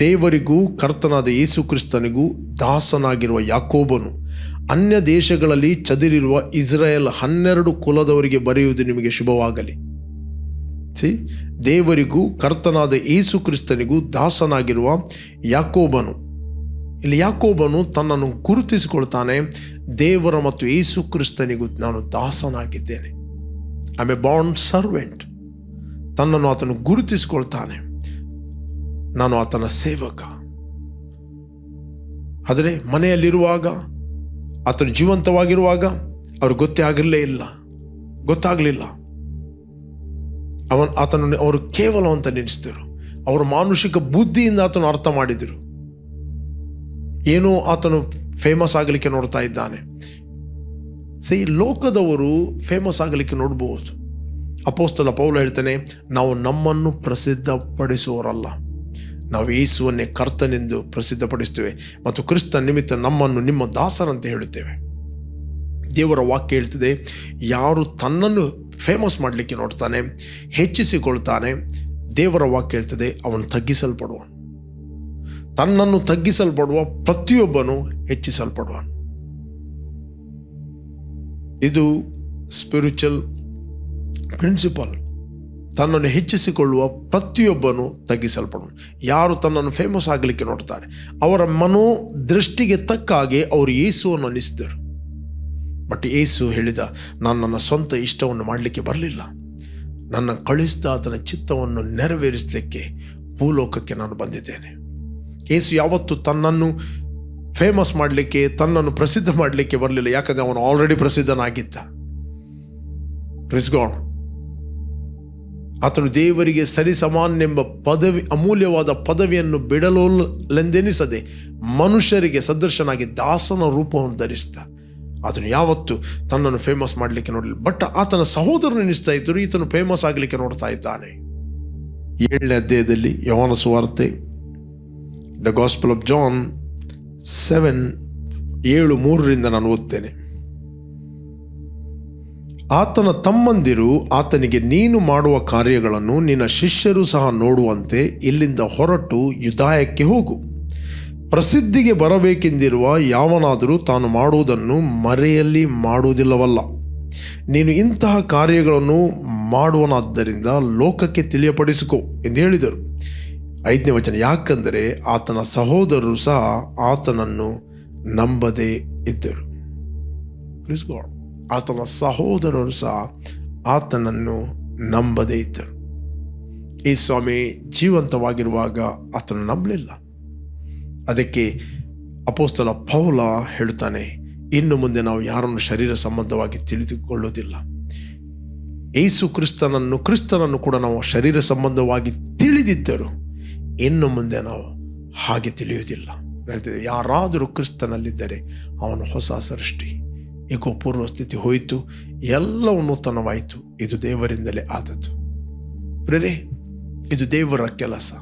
ದೇವರಿಗೂ ಕರ್ತನಾದ ಯೇಸು ಕ್ರಿಸ್ತನಿಗೂ ದಾಸನಾಗಿರುವ ಯಾಕೋಬನು, ಅನ್ಯ ದೇಶಗಳಲ್ಲಿ ಚದಿರಿರುವ ಇಸ್ರಾಯೇಲ್ ಹನ್ನೆರಡು ಕುಲದವರಿಗೆ ಬರೆಯುವುದು ನಿಮಗೆ ಶುಭವಾಗಲಿ. ಸಿ ದೇವರಿಗೂ ಕರ್ತನಾದ ಯೇಸು ಕ್ರಿಸ್ತನಿಗೂ ದಾಸನಾಗಿರುವ ಯಾಕೋಬನು. ಇಲ್ಲಿ ಯಾಕೋಬನು ತನ್ನನ್ನು ಗುರುತಿಸಿಕೊಳ್ತಾನೆ, ದೇವರ ಮತ್ತು ಯೇಸು ಕ್ರಿಸ್ತನಿಗೂ ನಾನು ದಾಸನಾಗಿದ್ದೇನೆ. ಐ ಎ ಬಾಂಡ್ ಸರ್ವೆಂಟ್ ತನ್ನನ್ನು ಆತನು ಗುರುತಿಸಿಕೊಳ್ತಾನೆ. ನಾನು ಆತನ ಸೇವಕ. ಆದರೆ ಮನೆಯಲ್ಲಿರುವಾಗ, ಆತನು ಜೀವಂತವಾಗಿರುವಾಗ ಅವ್ರಿಗೆ ಗೊತ್ತೇ ಆಗಿರಲೇ ಇಲ್ಲ. ಗೊತ್ತಾಗಲಿಲ್ಲ. ಅವನ್ ಆತನನ್ನು ಅವರು ಕೇವಲ ಅಂತ ನೆನೆಸಿದರು ಅವರ ಮಾನುಷಿಕ ಬುದ್ಧಿಯಿಂದ ಆತನು ಅರ್ಥ ಮಾಡಿದರು. ಏನೋ ಆತನು ಫೇಮಸ್ ಆಗಲಿಕ್ಕೆ ನೋಡ್ತಾ ಇದ್ದಾನೆ. ಸೈ ಲೋಕದವರು ಫೇಮಸ್ ಆಗಲಿಕ್ಕೆ ನೋಡ್ಬೋದು. ಅಪೋಸ್ತಲ ಪೌಲ ಹೇಳ್ತಾನೆ, ನಾವು ನಮ್ಮನ್ನು ಪ್ರಸಿದ್ಧಪಡಿಸುವವರಲ್ಲ. ನಾವು ಯೇಸುವನ್ನೇ ಕರ್ತನೆಂದು ಪ್ರಸಿದ್ಧಪಡಿಸ್ತೇವೆ ಮತ್ತು ಕ್ರಿಸ್ತ ನಿಮಿತ್ತ ನಮ್ಮನ್ನು ನಿಮ್ಮ ದಾಸರಂತೆ ಹೇಳುತ್ತೇವೆ. ದೇವರ ವಾಕ್ಯ ಹೇಳ್ತಿದೆ, ಯಾರು ತನ್ನನ್ನು ಫೇಮಸ್ ಮಾಡಲಿಕ್ಕೆ ನೋಡ್ತಾನೆ, ಹೆಚ್ಚಿಸಿಕೊಳ್ತಾನೆ, ದೇವರ ವಾಕ್ಯ ಹೇಳ್ತದೆ, ಅವನು ತಗ್ಗಿಸಲ್ಪಡುವನು. ತನ್ನನ್ನು ತಗ್ಗಿಸಲ್ಪಡುವ ಪ್ರತಿಯೊಬ್ಬನು ಹೆಚ್ಚಿಸಲ್ಪಡುವನು. ಇದು ಸ್ಪಿರಿಚುವಲ್ ಪ್ರಿನ್ಸಿಪಲ್ ತನ್ನನ್ನು ಹೆಚ್ಚಿಸಿಕೊಳ್ಳುವ ಪ್ರತಿಯೊಬ್ಬನು ತಗ್ಗಿಸಲ್ಪಡುವ ಯಾರು ತನ್ನನ್ನು ಫೇಮಸ್ ಆಗಲಿಕ್ಕೆ ನೋಡ್ತಾರೆ, ಅವರ ಮನೋ ದೃಷ್ಟಿಗೆ ತಕ್ಕ ಹಾಗೆ ಅವರು ಯೇಸುವನ್ನು ಅನ್ನಿಸಿದರು. ಬಟ್ ಏಸು ಹೇಳಿದ, ನಾನು ನನ್ನ ಸ್ವಂತ ಇಷ್ಟವನ್ನು ಮಾಡಲಿಕ್ಕೆ ಬರಲಿಲ್ಲ. ನನ್ನ ಕಳಿಸಿದ ಆತನ ಚಿತ್ತವನ್ನು ನೆರವೇರಿಸಲಿಕ್ಕೆ ಭೂಲೋಕಕ್ಕೆ ನಾನು ಬಂದಿದ್ದೇನೆ. ಏಸು ಯಾವತ್ತು ತನ್ನನ್ನು ಫೇಮಸ್ ಮಾಡಲಿಕ್ಕೆ, ತನ್ನನ್ನು ಪ್ರಸಿದ್ಧ ಮಾಡಲಿಕ್ಕೆ ಬರಲಿಲ್ಲ. ಯಾಕಂದರೆ ಅವನು ಆಲ್ರೆಡಿ ಪ್ರಸಿದ್ಧನಾಗಿದ್ದ. ಪ್ರಿಸ್ಗಾಡ್ ಆತನು ದೇವರಿಗೆ ಸರಿಸಮಾನೆಂಬ ಪದವಿ, ಅಮೂಲ್ಯವಾದ ಪದವಿಯನ್ನು ಬಿಡಲೋಲೆಂದೆನಿಸದೆ ಮನುಷ್ಯರಿಗೆ ಸದೃಶನಾಗಿ ದಾಸನ ರೂಪವನ್ನು ಧರಿಸಿದ. ಆತನು ಯಾವತ್ತು ತನ್ನನ್ನು ಫೇಮಸ್ ಮಾಡಲಿಕ್ಕೆ ನೋಡಲಿಲ್ಲ. ಬಟ್ ಆತನ ಸಹೋದರನು ಎನಿಸ್ತಾ ಇದ್ದರು, ಈತನು ಫೇಮಸ್ ಆಗಲಿಕ್ಕೆ ನೋಡ್ತಾ ಇದ್ದಾನೆ. ಏಳನೇ ಅಧ್ಯಾಯದಲ್ಲಿ ಯವನ ಸುವಾರ್ತೆ the gospel of John seven ಏಳು, ಮೂರರಿಂದ ನಾನು ಓದ್ತೇನೆ. ಆತನ ತಮ್ಮಂದಿರು, ಆತನಿಗೆ ನೀನು ಮಾಡುವ ಕಾರ್ಯಗಳನ್ನು ನಿನ್ನ ಶಿಷ್ಯರು ಸಹ ನೋಡುವಂತೆ ಇಲ್ಲಿಂದ ಹೊರಟು ಯುದಾಯಕ್ಕೆ ಹೋಗು. ಪ್ರಸಿದ್ಧಿಗೆ ಬರಬೇಕೆಂದಿರುವ ಯಾವನಾದರೂ ತಾನು ಮಾಡುವುದನ್ನು ಮರೆಯಲ್ಲಿ ಮಾಡುವುದಿಲ್ಲವಲ್ಲ. ನೀನು ಇಂತಹ ಕಾರ್ಯಗಳನ್ನು ಮಾಡುವನಾದ್ದರಿಂದ ಲೋಕಕ್ಕೆ ತಿಳಿಯಪಡಿಸಿಕೊ ಎಂದು ಹೇಳಿದರು. ಐದನೇ ವಚನ, ಯಾಕಂದರೆ ಆತನ ಸಹೋದರರು ಸಹ ಆತನನ್ನು ನಂಬದೇ ಇದ್ದರು. ಪ್ಲೀಸ್ ಗಾಡ್ ಆತನ ಸಹೋದರರು ಸಹ ಆತನನ್ನು ನಂಬದೇ ಇದ್ದರು ಈ ಸ್ವಾಮಿ ಜೀವಂತವಾಗಿರುವಾಗ ಆತನು ನಂಬಲಿಲ್ಲ. ಅದಕ್ಕೆ ಅಪೋಸ್ತಲ ಪೌಲ ಹೇಳುತ್ತಾನೆ, ಇನ್ನು ಮುಂದೆ ನಾವು ಯಾರನ್ನು ಶರೀರ ಸಂಬಂಧವಾಗಿ ತಿಳಿದುಕೊಳ್ಳುವುದಿಲ್ಲ. ಏಸು ಕ್ರಿಸ್ತನನ್ನು ಕ್ರಿಸ್ತನನ್ನು ಕೂಡ ನಾವು ಶರೀರ ಸಂಬಂಧವಾಗಿ ತಿಳಿದಿದ್ದರು ಇನ್ನು ಮುಂದೆ ನಾವು ಹಾಗೆ ತಿಳಿಯುವುದಿಲ್ಲ. ಹೇಳ್ತಿದ್ದೆ ಯಾರಾದರೂ ಕ್ರಿಸ್ತನಲ್ಲಿದ್ದರೆ ಅವನು ಹೊಸ ಸೃಷ್ಟಿ. ಏಕೋ ಪೂರ್ವ ಸ್ಥಿತಿ ಹೋಯಿತು, ಎಲ್ಲವೂ ನೂತನವಾಯಿತು. ಇದು ದೇವರಿಂದಲೇ ಆದದ್ದು. ಪ್ರೇರೆ ಇದು ದೇವರ ಕೆಲಸ.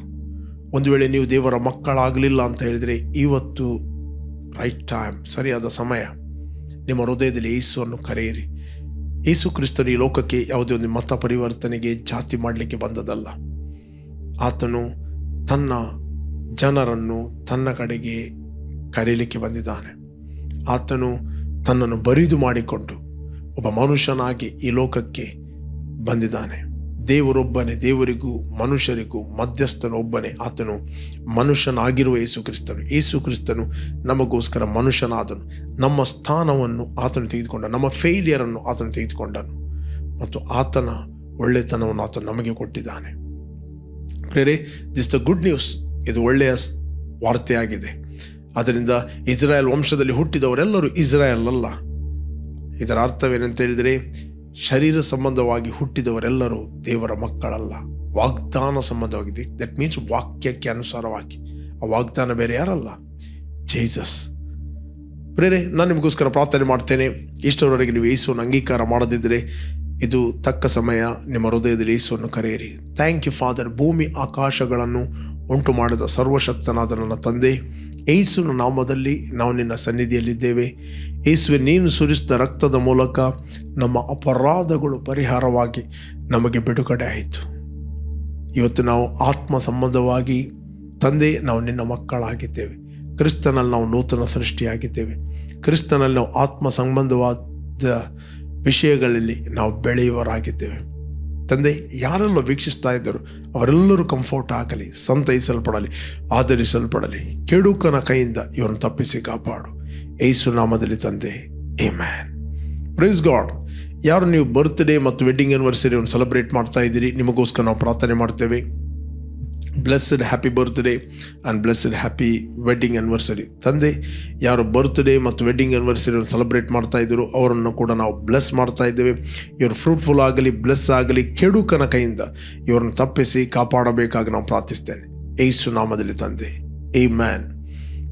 ಒಂದು ವೇಳೆ ನೀವು ದೇವರ ಮಕ್ಕಳಾಗಲಿಲ್ಲ ಅಂತ ಹೇಳಿದರೆ ಇವತ್ತು ರೈಟ್ ಟೈಮ್ ಸರಿಯಾದ ಸಮಯ. ನಿಮ್ಮ ಹೃದಯದಲ್ಲಿ ಯೇಸುವನ್ನು ಕರೆಯಿರಿ. ಯೇಸು ಕ್ರಿಸ್ತನು ಈ ಲೋಕಕ್ಕೆ ಯಾವುದೇ ಒಂದು ಮತ ಪರಿವರ್ತನೆಗೆ ಜಾತಿ ಮಾಡಲಿಕ್ಕೆ ಬಂದದಲ್ಲ ಆತನು ತನ್ನ ಜನರನ್ನು ತನ್ನ ಕಡೆಗೆ ಕರೀಲಿಕ್ಕೆ ಬಂದಿದ್ದಾನೆ. ಆತನು ತನ್ನನ್ನು ಬರಿದು ಮಾಡಿಕೊಂಡು ಒಬ್ಬ ಮನುಷ್ಯನಾಗಿ ಈ ಲೋಕಕ್ಕೆ ಬಂದಿದ್ದಾನೆ. ದೇವರೊಬ್ಬನೇ, ದೇವರಿಗೂ, ಮನುಷ್ಯರಿಗೂ ಮಧ್ಯಸ್ಥನೊಬ್ಬನೇ ಆತನು ಮನುಷ್ಯನಾಗಿರುವ ಯೇಸು ಕ್ರಿಸ್ತನು ಯೇಸು ಕ್ರಿಸ್ತನು ನಮಗೋಸ್ಕರ ಮನುಷ್ಯನಾದನು. ನಮ್ಮ ಸ್ಥಾನವನ್ನು ಆತನು ತೆಗೆದುಕೊಂಡ, ನಮ್ಮ ಫೇಲಿಯರನ್ನು ಆತನು ತೆಗೆದುಕೊಂಡನು. ಮತ್ತು ಆತನ ಒಳ್ಳೆತನವನ್ನು ಆತನು ನಮಗೆ ಕೊಟ್ಟಿದ್ದಾನೆ. ಪ್ರೇರೆ ದಿಸ್ ದ ಗುಡ್ ನ್ಯೂಸ್ ಇದು ಒಳ್ಳೆಯ ವಾರ್ತೆಯಾಗಿದೆ. ಅದರಿಂದ ಇಸ್ರಾಯೇಲ್ ವಂಶದಲ್ಲಿ ಹುಟ್ಟಿದವರೆಲ್ಲರೂ ಇಸ್ರಾಯೇಲ್ ಅಲ್ಲ ಇದರ ಅರ್ಥವೇನಂತ ಹೇಳಿದರೆ, ಶರೀರ ಸಂಬಂಧವಾಗಿ ಹುಟ್ಟಿದವರೆಲ್ಲರೂ ದೇವರ ಮಕ್ಕಳಲ್ಲ. ವಾಗ್ದಾನ ಸಂಬಂಧವಾಗಿದೆ. ದಟ್ ಮೀನ್ಸ್ ವಾಕ್ಯಕ್ಕೆ ಅನುಸಾರವಾಗಿ. ಆ ವಾಗ್ದಾನ ಬೇರೆ ಯಾರಲ್ಲ? ಜೇಸಸ್. ಪ್ರೇರೆ ನಾನು ನಿಮಗೋಸ್ಕರ ಪ್ರಾರ್ಥನೆ ಮಾಡ್ತೇನೆ. ಇಷ್ಟರವರೆಗೆ ನೀವು ಯೇಸುವನ್ನು ಅಂಗೀಕಾರ ಮಾಡದಿದ್ದರೆ, ಇದು ತಕ್ಕ ಸಮಯ ನಿಮ್ಮ ಹೃದಯದಲ್ಲಿ ಯೇಸುವನ್ನು ಕರೆಯಿರಿ. ಥ್ಯಾಂಕ್ ಯು ಫಾದರ್ ಭೂಮಿ ಆಕಾಶಗಳನ್ನು ಉಂಟು ಮಾಡಿದ ಸರ್ವಶಕ್ತನಾದ ನನ್ನ ತಂದೆ ಯೇಸುವಿನ ನಾಮದಲ್ಲಿ ನಾವು ನಿನ್ನ ಸನ್ನಿಧಿಯಲ್ಲಿದ್ದೇವೆ. ಏಸುವೆ, ನೀನು ಸುರಿಸಿದ ರಕ್ತದ ಮೂಲಕ ನಮ್ಮ ಅಪರಾಧಗಳು ಪರಿಹಾರವಾಗಿ ನಮಗೆ ಬಿಡುಗಡೆ ಆಯಿತು. ಇವತ್ತು ನಾವು ಆತ್ಮ ಸಂಬಂಧವಾಗಿ ತಂದೆ, ನಾವು ನಿನ್ನ ಮಕ್ಕಳಾಗಿದ್ದೇವೆ. ಕ್ರಿಸ್ತನಲ್ಲಿ ನಾವು ನೂತನ ಸೃಷ್ಟಿಯಾಗಿದ್ದೇವೆ. ಕ್ರಿಸ್ತನಲ್ಲಿ ನಾವು ಆತ್ಮ ಸಂಬಂಧವಾದ ವಿಷಯಗಳಲ್ಲಿ ನಾವು ಬೆಳೆಯುವರಾಗಿದ್ದೇವೆ. ತಂದೆ, ಯಾರೆಲ್ಲ ವೀಕ್ಷಿಸ್ತಾ ಇದ್ದರು, ಅವರೆಲ್ಲರೂ ಕಂಫರ್ಟ್ ಆಗಲಿ, ಸಂತೈಸಲ್ಪಡಲಿ, ಆಧರಿಸಲ್ಪಡಲಿ. ಕೆಡುಕನ ಕೈಯಿಂದ ಇವರನ್ನು ತಪ್ಪಿಸಿ ಕಾಪಾಡು. ಏಸು ನಾಮದಲ್ಲಿ ತಂದೆ ಎ ಮ್ಯಾನ್ ಪ್ರೈಸ್ ಗಾಡ್ ಯಾರು ನೀವು ಬರ್ತ್ಡೇ ಮತ್ತು ವೆಡ್ಡಿಂಗ್ ಆ್ಯನಿವರ್ಸರಿಯನ್ನು ಸೆಲೆಬ್ರೇಟ್ ಮಾಡ್ತಾ ಇದ್ದೀರಿ, ನಿಮಗೋಸ್ಕರ ನಾವು ಪ್ರಾರ್ಥನೆ ಮಾಡ್ತೇವೆ. Blessed happy birthday and blessed happy wedding anniversary ತಂದೆ, ಯಾರು ಬರ್ತ್ಡೇ ಮತ್ತು ವೆಡ್ಡಿಂಗ್ ಆ್ಯನಿವರ್ಸರಿಯನ್ನು ಸೆಲೆಬ್ರೇಟ್ ಮಾಡ್ತಾ ಇದ್ದರು ಅವರನ್ನು ಕೂಡ ನಾವು ಬ್ಲೆಸ್ ಮಾಡ್ತಾ ಇದ್ದೇವೆ. ಇವರು ಫ್ರೂಟ್ಫುಲ್ ಆಗಲಿ ಬ್ಲೆಸ್ ಆಗಲಿ ಕೆಡುಕನ ಕೈಯಿಂದ ಇವರನ್ನು ತಪ್ಪಿಸಿ ಕಾಪಾಡಬೇಕಾಗಿ ನಾವು ಪ್ರಾರ್ಥಿಸ್ತೇನೆ. ಏಸು ನಾಮದಲ್ಲಿ ತಂದೆ. ಏ ಮ್ಯಾನ್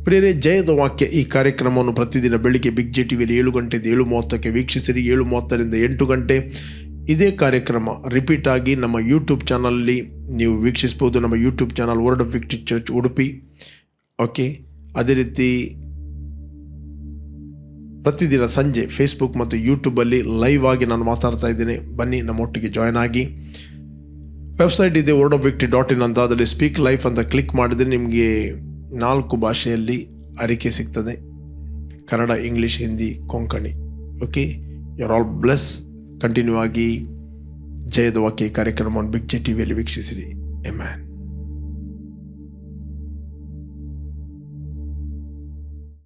ಪ್ರೇರೆ ಜಯದ ವಾಕ್ಯ ಈ ಕಾರ್ಯಕ್ರಮವನ್ನು ಪ್ರತಿದಿನ ಬೆಳಿಗ್ಗೆ ಬಿಗ್ ಜೆ ಟಿವಿಯಲ್ಲಿ ಏಳು ಗಂಟೆಯಿಂದ ಏಳು ಮೂವತ್ತಕ್ಕೆ ವೀಕ್ಷಿಸಿರಿ. ಏಳು ಮೂವತ್ತರಿಂದ ಎಂಟು ಗಂಟೆ ಇದೇ ಕಾರ್ಯಕ್ರಮ ರಿಪೀಟ್ ಆಗಿ ನಮ್ಮ ಯೂಟ್ಯೂಬ್ ಚಾನಲಲ್ಲಿ ನೀವು ವೀಕ್ಷಿಸ್ಬೋದು ನಮ್ಮ YouTube channel Word of Victory Church Udupi okay ಅದೇ ರೀತಿ ಪ್ರತಿದಿನ ಸಂಜೆ ಫೇಸ್ಬುಕ್ ಮತ್ತು ಯೂಟ್ಯೂಬಲ್ಲಿ ಲೈವ್ ಆಗಿ ನಾನು ಮಾತಾಡ್ತಾ ಇದ್ದೇನೆ. ಬನ್ನಿ ನಮ್ಮೊಟ್ಟಿಗೆ ಜಾಯ್ನ್ ಆಗಿ. ವೆಬ್ಸೈಟ್ ಇದೆ Word of Victory dot in ಅಂತ. ಅದರಲ್ಲಿ ಸ್ಪೀಕ್ ಲೈಫ್ ಅಂತ ಕ್ಲಿಕ್ ಮಾಡಿದರೆ ನಿಮಗೆ ನಾಲ್ಕು ಭಾಷೆಯಲ್ಲಿ ಅರಿಕೆ ಸಿಗ್ತದೆ. Kannada English Hindi Konkani. Okay you're all bless continue ಆಗಿ. ಜಯದ ವಾಕ್ಯ ಕಾರ್ಯಕ್ರಮವನ್ನು ಬಿಗ್ಜೆ ಟಿವಿಯಲ್ಲಿ ವೀಕ್ಷಿಸಿರಿ. A man